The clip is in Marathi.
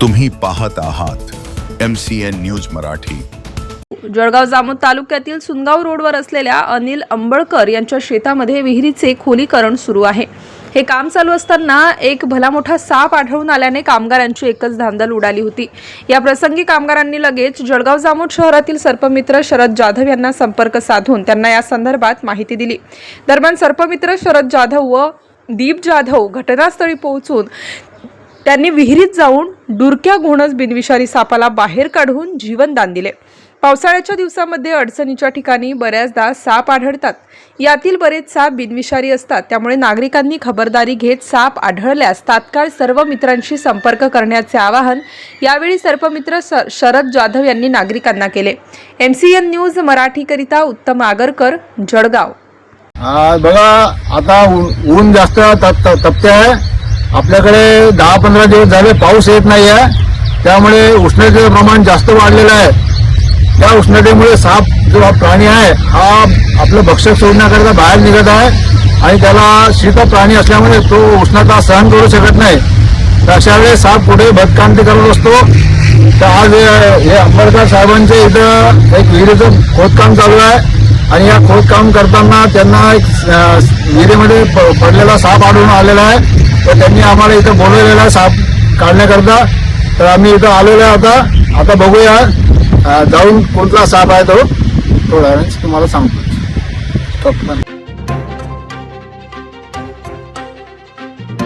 तुम्ही पाहत आहात M C N news Marathi. Jalgaon Jamod तालुक्यातील सुनगाव रोडवर असलेल्या अनिल अंबळकर यांच्या शेतामध्ये विहिरीचे खोलीकरण सुरू आहे. हे काम चालू असताना एक भला मोठा साप आढळून आल्याने कामगारांची एकच धांदल उडाली होती. या प्रसंगी कामगारांनी लगेच जळगाव जामोद शहरातील सर्पमित्र शरद जाधव यांना संपर्क साधून त्यांना या संदर्भात माहिती दिली. दरम्यान सर्पमित्र शरद जाधव व दीप जाधव घटनास्थळी पोहोचून त्यांनी विहिरीत जाऊन डुरक्या घोणस बिनविषारी सापाला बाहेर काढून जीवनदान दिले. पावसाळ्याच्या दिवसामध्ये अडचणीच्या ठिकाणी बऱ्याचदा साप आढळतात. यातील बरेच साप बिनविषारी असतात. त्यामुळे नागरिकांनी खबरदारी घेत साप आढळल्यास तात्काळ सर्व मित्रांशी संपर्क करण्याचे आवाहन यावेळी सर्पमित्र शरद जाधव यांनी नागरिकांना केले. एम सी एन न्यूज मराठीकरिता उत्तम आगरकर जळगाव. बघा आता ऊन जास्त तपते आहे. आपल्याकडे दहा पंधरा दिवस झाले पाऊस येत नाही आहे त्यामुळे उष्णतेचं प्रमाण जास्त वाढलेलं आहे. त्या उष्णतेमुळे साप जो हा प्राणी आहे हा आपलं भक्षक सोडण्याकरता बाहेर निघत आहे आणि त्याला शीत प्राणी असल्यामुळे तो उष्णता सहन करू शकत नाही. तर अशा वेळेस साप पुढे भटकांती करत असतो. तर आज हे- हे साहेबांच्या इथं एक विहिरीचं खोदकाम चालू आहे. आणि या खोदकाम करताना त्यांना एक विहिरीमध्ये प- पडलेला साप आढळून आलेला आहे. तर त्यांनी आम्हाला इथं बोलवलेला आहे साप काढण्याकरता तर आम्ही इथं आलेलो आहे आता. आता बघूया जाऊन कोणता साप आहे तो. थोड्या वेळेस तुम्हाला सांगतो.